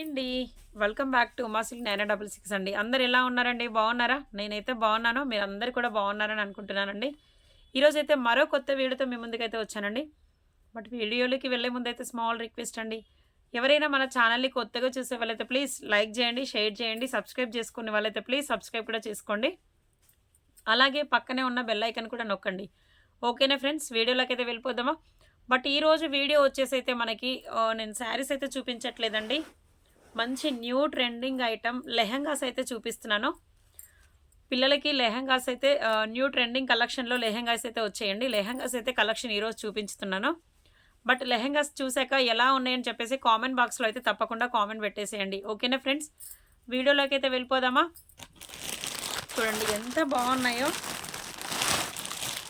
అండి. Welcome back to Uma nine double six అండి. అందరు ఎలా ఉన్నారండి? బాగున్నారా? నేనైతే బాగున్నాను. మీరు అందరు కూడా బాగున్నారని అనుకుంటున్నానండి. ఈరోజు అయితే మరో కొత్త వీడియోతో మీ ముందుకైతే వచ్చానండి. బట్ వీడియోలోకి వెళ్ళే ముందు అయితే స్మాల్ రిక్వెస్ట్ అండి. ఎవరైనా మన ఛానల్ని కొత్తగా చూసే వాళ్ళైతే ప్లీజ్ లైక్ చేయండి షేర్ చేయండి సబ్స్క్రైబ్ చేసుకునే వాళ్ళైతే ప్లీజ్ సబ్స్క్రైబ్ కూడా చేసుకోండి. అలాగే పక్కనే ఉన్న బెల్ ఐకన్ కూడా నొక్కండి. ఓకేనా ఫ్రెండ్స్? వీడియోలోకి అయితే వెళ్ళిపోదామా? బట్ ఈరోజు వీడియో వచ్చేసి అయితే మనకి నేను శారీస్ అయితే చూపించట్లేదండి. మంచి న్యూ ట్రెండింగ్ ఐటమ్ లెహంగాస్ అయితే చూపిస్తున్నాను. పిల్లలకి లెహంగాస్ అయితే న్యూ ట్రెండింగ్ కలెక్షన్లో లెహంగాస్ అయితే వచ్చేయండి. లెహంగాస్ అయితే కలెక్షన్ ఈరోజు చూపించుతున్నాను. బట్ లెహంగాస్ చూసాక ఎలా ఉన్నాయని చెప్పేసి కామెంట్ బాక్స్లో అయితే తప్పకుండా కామెంట్ పెట్టేసేయండి. ఓకేనా ఫ్రెండ్స్? వీడియోలోకి అయితే వెళ్ళిపోదామా? చూడండి ఎంత బాగున్నాయో.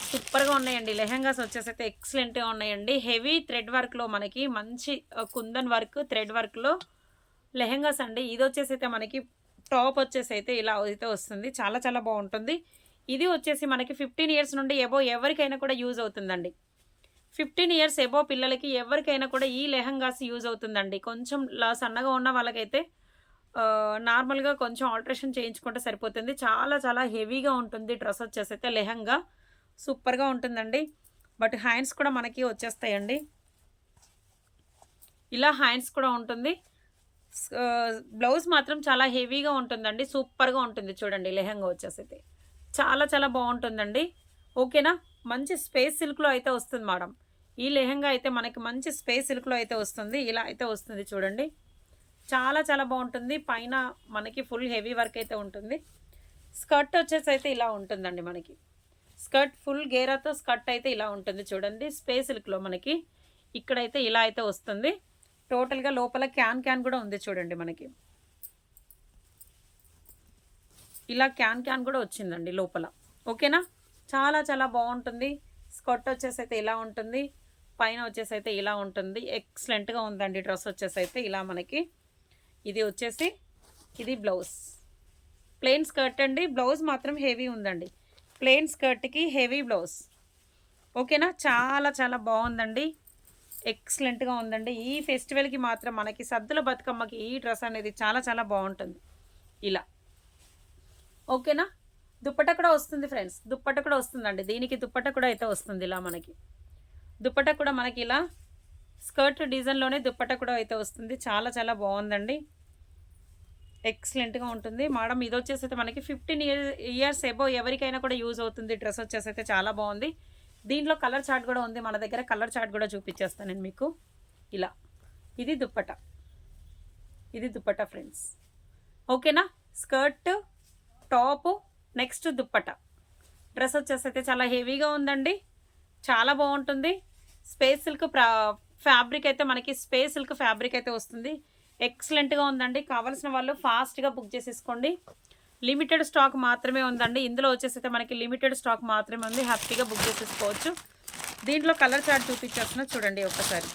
సూపర్గా ఉన్నాయండి. లెహంగాస్ వచ్చేసి అయితే ఎక్సలెంట్గా ఉన్నాయండి. హెవీ థ్రెడ్ వర్క్లో మనకి మంచి కుందన్ వర్క్ థ్రెడ్ వర్క్లో లెహంగాస్ అండి. ఇది వచ్చేసి అయితే మనకి టాప్ వచ్చేసి అయితే ఇలా అయితే వస్తుంది. చాలా చాలా బాగుంటుంది. ఇది వచ్చేసి మనకి ఫిఫ్టీన్ ఇయర్స్ నుండి ఎబో ఎవరికైనా కూడా యూజ్ అవుతుందండి. ఫిఫ్టీన్ ఇయర్స్ ఎబో పిల్లలకి ఎవరికైనా కూడా ఈ లెహంగాస్ యూజ్ అవుతుందండి. కొంచెం లా సన్నగా ఉన్న వాళ్ళకైతే నార్మల్గా కొంచెం ఆల్ట్రేషన్ చేయించుకుంటే సరిపోతుంది. చాలా చాలా హెవీగా ఉంటుంది డ్రెస్ వచ్చేసి అయితే లెహంగా. సూపర్గా ఉంటుందండి. బట్ హ్యాండ్స్ కూడా మనకి వచ్చేస్తాయండి. ఇలా హ్యాండ్స్ కూడా ఉంటుంది. బ్లౌజ్ మాత్రం చాలా హెవీగా ఉంటుందండి. సూపర్గా ఉంటుంది చూడండి లెహంగా వచ్చేసి అయితే చాలా చాలా బాగుంటుందండి. ఓకేనా? మంచి స్పేస్ సిల్క్లో అయితే వస్తుంది మేడం. ఈ లెహంగా అయితే మనకి మంచి స్పేస్ సిల్క్లో అయితే వస్తుంది. ఇలా అయితే వస్తుంది చూడండి. చాలా చాలా బాగుంటుంది. పైన మనకి ఫుల్ హెవీ వర్క్ అయితే ఉంటుంది. స్కర్ట్ వచ్చేసి అయితే ఇలా ఉంటుందండి మనకి. స్కర్ట్ ఫుల్ గేరాతో స్కర్ట్ అయితే ఇలా ఉంటుంది చూడండి. స్పేస్ సిల్క్లో మనకి. ఇక్కడైతే ఇలా అయితే వస్తుంది. టోటల్గా లోపల క్యాన్ క్యాన్ కూడా ఉంది చూడండి మనకి. ఇలా క్యాన్ క్యాన్ కూడా వచ్చిందండి లోపల. ఓకేనా? చాలా చాలా బాగుంటుంది. స్కర్ట్ వచ్చేసి అయితే ఇలా ఉంటుంది. పైన వచ్చేసి అయితే ఇలా ఉంటుంది. ఎక్సలెంట్గా ఉందండి డ్రెస్ వచ్చేసి అయితే ఇలా మనకి. ఇది వచ్చేసి ఇది బ్లౌజ్. ప్లెయిన్ స్కర్ట్ అండి. బ్లౌజ్ మాత్రం హెవీ ఉందండి. ప్లెయిన్ స్కర్ట్కి హెవీ బ్లౌజ్. ఓకేనా? చాలా చాలా బాగుందండి. ఎక్సలెంట్గా ఉందండి. ఈ ఫెస్టివల్కి మాత్రం మనకి సద్దుల బతుకమ్మకి ఈ డ్రెస్ అనేది చాలా చాలా బాగుంటుంది. ఇలా. ఓకేనా? దుప్పట కూడా వస్తుంది ఫ్రెండ్స్. దుప్పట కూడా వస్తుందండి. దీనికి దుప్పట కూడా అయితే వస్తుంది ఇలా మనకి. దుప్పట కూడా మనకి ఇలా స్కర్ట్ డిజైన్లోనే దుప్పట కూడా అయితే వస్తుంది. చాలా చాలా బాగుందండి. ఎక్సలెంట్గా ఉంటుంది. మేడం ఇది వచ్చేసి అయితే మనకి ఫిఫ్టీన్ ఇయర్ ఇయర్స్ ఎబో ఎవరికైనా కూడా యూజ్ అవుతుంది. డ్రెస్ వచ్చేసి అయితే చాలా బాగుంది. దీంట్లో కలర్ చార్ట్ కూడా ఉంది. మన దగ్గర కలర్ చార్ట్ కూడా చూపించేస్తాను నేను మీకు. ఇలా. ఇది దుప్పట. ఇది దుప్పట ఫ్రెండ్స్ ఓకేనా? Skirt top next dupatta. Dress వచ్చేసి అయితే చాలా హెవీగా ఉందండి. చాలా బాగుంటుంది. స్పేస్ సిల్క్ ఫ్యాబ్రిక్ అయితే మనకి స్పేస్ సిల్క్ ఫ్యాబ్రిక్ అయితే వస్తుంది. ఎక్సలెంట్గా ఉందండి. కావాల్సిన వాళ్ళు ఫాస్ట్గా బుక్ చేసేసుకోండి. లిమిటెడ్ స్టాక్ మాత్రమే ఉందండి. ఇందులో వచ్చేసి అయితే మనకి లిమిటెడ్ స్టాక్ మాత్రమే ఉంది. హ్యాపీగా బుక్ చేసేసుకోవచ్చు. దీంట్లో కలర్ చార్ట్ చూపించేస్తున్నా చూడండి ఒకసారి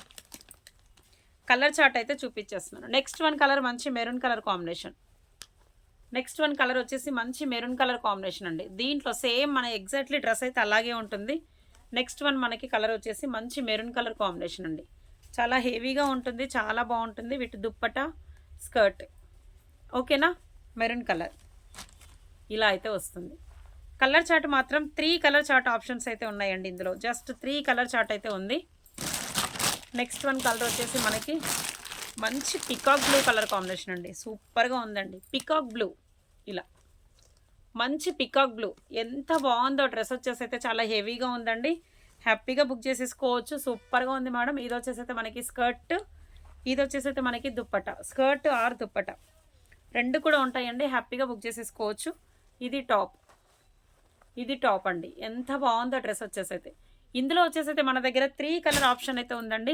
కలర్ చార్ట్ అయితే చూపించేస్తున్నాను. నెక్స్ట్ వన్ కలర్ మంచి maroon colour combination. Next one colour వచ్చేసి మంచి మెరూన్ కలర్ కాంబినేషన్ అండి. దీంట్లో సేమ్ మన ఎగ్జాక్ట్లీ డ్రెస్ అయితే అలాగే ఉంటుంది. నెక్స్ట్ వన్ మనకి కలర్ వచ్చేసి మంచి మెరూన్ కలర్ కాంబినేషన్ అండి. చాలా హెవీగా ఉంటుంది. చాలా బాగుంటుంది. వీటి దుప్పట స్కర్ట్. ఓకేనా? Maroon colour. ఇలా అయితే వస్తుంది. కలర్ చార్ట్ మాత్రం త్రీ కలర్ చార్ట్ ఆప్షన్స్ అయితే ఉన్నాయండి ఇందులో. జస్ట్ త్రీ కలర్ చార్ట్ అయితే ఉంది. నెక్స్ట్ వన్ కలర్ వచ్చేసి మనకి మంచి పికాక్ బ్లూ కలర్ కాంబినేషన్ అండి. సూపర్గా ఉందండి. పికాక్ బ్లూ ఇలా. మంచి పికాక్ బ్లూ ఎంత బాగుందో డ్రెస్ వచ్చేసి అయితే చాలా హెవీగా ఉందండి. హ్యాపీగా బుక్ చేసేసుకోవచ్చు. సూపర్గా ఉంది మేడం. ఇది వచ్చేసి అయితే మనకి స్కర్ట్. ఇది వచ్చేసి అయితే మనకి దుప్పట. Skirt are dupatta. రెండు కూడా ఉంటాయండి. హ్యాపీగా బుక్ చేసేసుకోవచ్చు. ఇది టాప్. ఇది టాప్ అండి. ఎంత బాగుందో డ్రెస్ వచ్చేసి అయితే ఇందులో వచ్చేసి అయితే మన దగ్గర త్రీ కలర్ ఆప్షన్ అయితే ఉందండి.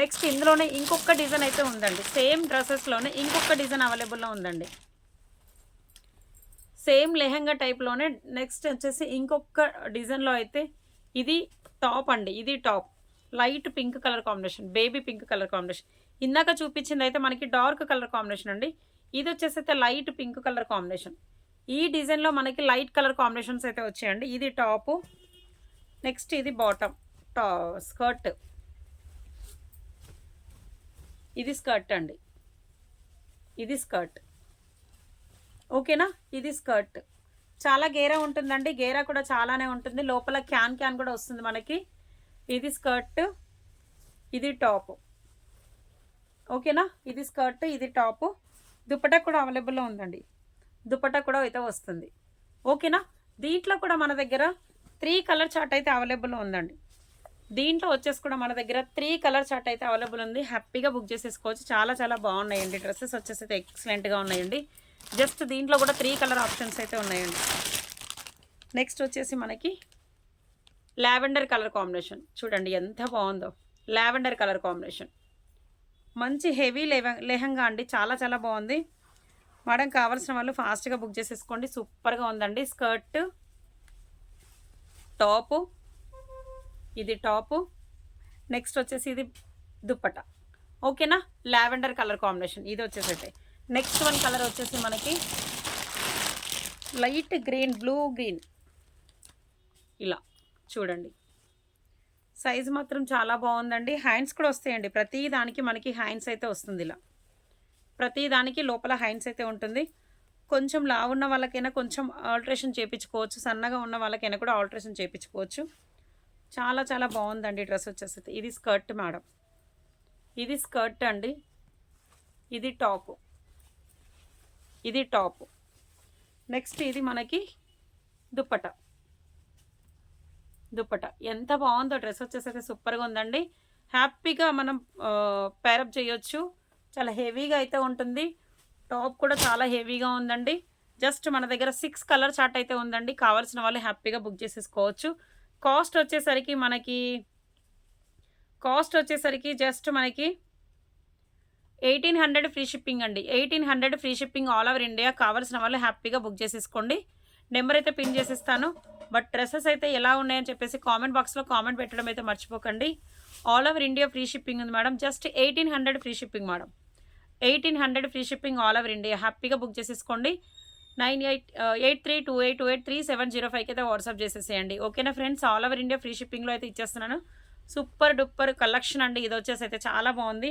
నెక్స్ట్ ఇందులోనే ఇంకొక డిజైన్ అయితే ఉందండి. సేమ్ డ్రెస్సెస్లోనే ఇంకొక డిజైన్ అవైలబుల్లో ఉందండి. సేమ్ లెహంగా టైప్లోనే నెక్స్ట్ వచ్చేసి ఇంకొక డిజైన్లో అయితే ఇది టాప్ అండి. ఇది top. Light pink colour combination baby pink colour combination. ఇందాక చూపించింది అయితే మనకి డార్క్ కలర్ కాంబినేషన్ అండి. ఇది వచ్చేసి అయితే లైట్ పింక్ కలర్ కాంబినేషన్. ఈ డిజైన్లో మనకి లైట్ కలర్ కాంబినేషన్స్ అయితే వచ్చాయండి. ఇది టాపు నెక్స్ట్ ఇది బాటమ్ టా స్కర్ట్. ఇది స్కర్ట్ అండి. ఇది స్కర్ట్. ఓకేనా? ఇది స్కర్ట్. చాలా గేరా ఉంటుందండి. గేరా కూడా చాలానే ఉంటుంది. లోపల క్యాన్ క్యాన్ కూడా వస్తుంది మనకి. ఇది స్కర్ట్ ఇది టాప్. ఓకేనా? ఇది స్కర్ట్ ఇది టాప్. దుపట్టా కూడా అవైలబుల్లో ఉందండి. దుపట్టా కూడా అయితే వస్తుంది. ఓకేనా? దీంట్లో కూడా మన దగ్గర త్రీ కలర్ చార్ట్ అయితే అవైలబుల్ ఉందండి. దీంట్లో వచ్చేసి కూడా మన దగ్గర త్రీ కలర్ చార్ట్ అయితే అవైలబుల్ ఉంది. హ్యాపీగా బుక్ చేసేసుకోవచ్చు. చాలా చాలా బాగున్నాయండి డ్రెస్సెస్. వచ్చేసి అయితే ఎక్సలెంట్గా ఉన్నాయండి. జస్ట్ దీంట్లో కూడా త్రీ కలర్ ఆప్షన్స్ అయితే ఉన్నాయండి. నెక్స్ట్ వచ్చేసి మనకి లావెండర్ కలర్ కాంబినేషన్. చూడండి ఎంత బాగుందో. Lavender colour combination. మంచి హెవీ లెహ లెహంగా అండి. చాలా చాలా బాగుంది. మేడం కావాల్సిన వాళ్ళు ఫాస్ట్గా బుక్ చేసేసుకోండి. సూపర్గా ఉందండి. స్కర్ట్ టాపు ఇది టాపు. నెక్స్ట్ వచ్చేసి ఇది దుప్పట. ఓకేనా? Lavender colour combination. ఇది వచ్చేసైతే నెక్స్ట్ వన్ కలర్ వచ్చేసి మనకి లైట్ గ్రీన్ బ్లూ గ్రీన్. ఇలా చూడండి. సైజ్ మాత్రం చాలా బాగుందండి. హ్యాండ్స్ కూడా వస్తాయండి. ప్రతి దానికి మనకి హ్యాండ్స్ అయితే వస్తుంది ఇలా. ప్రతిదానికి లోపల హైన్స్ అయితే ఉంటుంది. కొంచెం లావు ఉన్న వాళ్ళకైనా కొంచెం ఆల్ట్రేషన్ చేయించుకోవచ్చు సన్నగా ఉన్న వాళ్ళకైనా కూడా ఆల్ట్రేషన్ చేయించుకోవచ్చు చాలా చాలా బాగుందండి డ్రెస్ వచ్చేసి ఇది స్కర్ట్ మేడం. ఇది స్కర్ట్ అండి. ఇది టాప్. ఇది టాప్. నెక్స్ట్ ఇది మనకి దుప్పట. దుప్పట. ఎంత బాగుందో డ్రెస్ వచ్చేసరికి సూపర్గా ఉందండి. హ్యాపీగా మనం పేరప్ చేయొచ్చు. చాలా హెవీగా అయితే ఉంటుంది. టాప్ కూడా చాలా హెవీగా ఉందండి. జస్ట్ మన దగ్గర సిక్స్ కలర్ చార్ట్ అయితే ఉందండి. కావాల్సిన వాళ్ళు హ్యాపీగా బుక్ చేసేసుకోవచ్చు. కాస్ట్ వచ్చేసరికి మనకి కాస్ట్ వచ్చేసరికి జస్ట్ మనకి ఎయిటీన్ హండ్రెడ్ ఫ్రీ షిప్పింగ్ అండి. Eighteen hundred free shipping all over India కావాల్సిన వాళ్ళు హ్యాపీగా బుక్ చేసేసుకోండి. నెంబర్ అయితే పిన్ చేసిస్తాను. బట్ డ్రెస్సెస్ అయితే ఎలా ఉన్నాయని చెప్పేసి కామెంట్ బాక్స్లో కామెంట్ పెట్టడం అయితే మర్చిపోకండి. All over India free shipping ఉంది madam. Just eighteen hundred free shipping madam. Eighteen hundred free shipping all over India. హ్యాపీగా బుక్ చేసేసుకోండి. Nine eight eight three two eight two eight three seven zero ఫైవ్కి అయితే WhatsApp చేసేసేయండి. ఓకేనా friends? All over India free షిప్పింగ్లో అయితే ఇచ్చేస్తున్నాను. Super duper collection అండి. ఇది వచ్చేసి అయితే చాలా బాగుంది.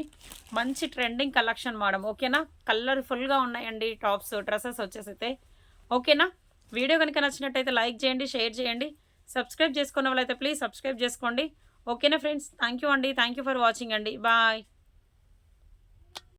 మంచి ట్రెండింగ్ కలెక్షన్ మేడం. ఓకేనా? కలర్ఫుల్గా ఉన్నాయండి టాప్స్ డ్రెస్సెస్ వచ్చేసి అయితే. ఓకేనా? వీడియో కనుక నచ్చినట్టయితే లైక్ చేయండి షేర్ చేయండి. సబ్స్క్రైబ్ చేసుకున్న వాళ్ళైతే ప్లీజ్ సబ్స్క్రైబ్ చేసుకోండి. ఓకేనా ఫ్రెండ్స్? థ్యాంక్ యూ అండి. థ్యాంక్ యూ ఫర్ వాచింగ్ అండి. బాయ్.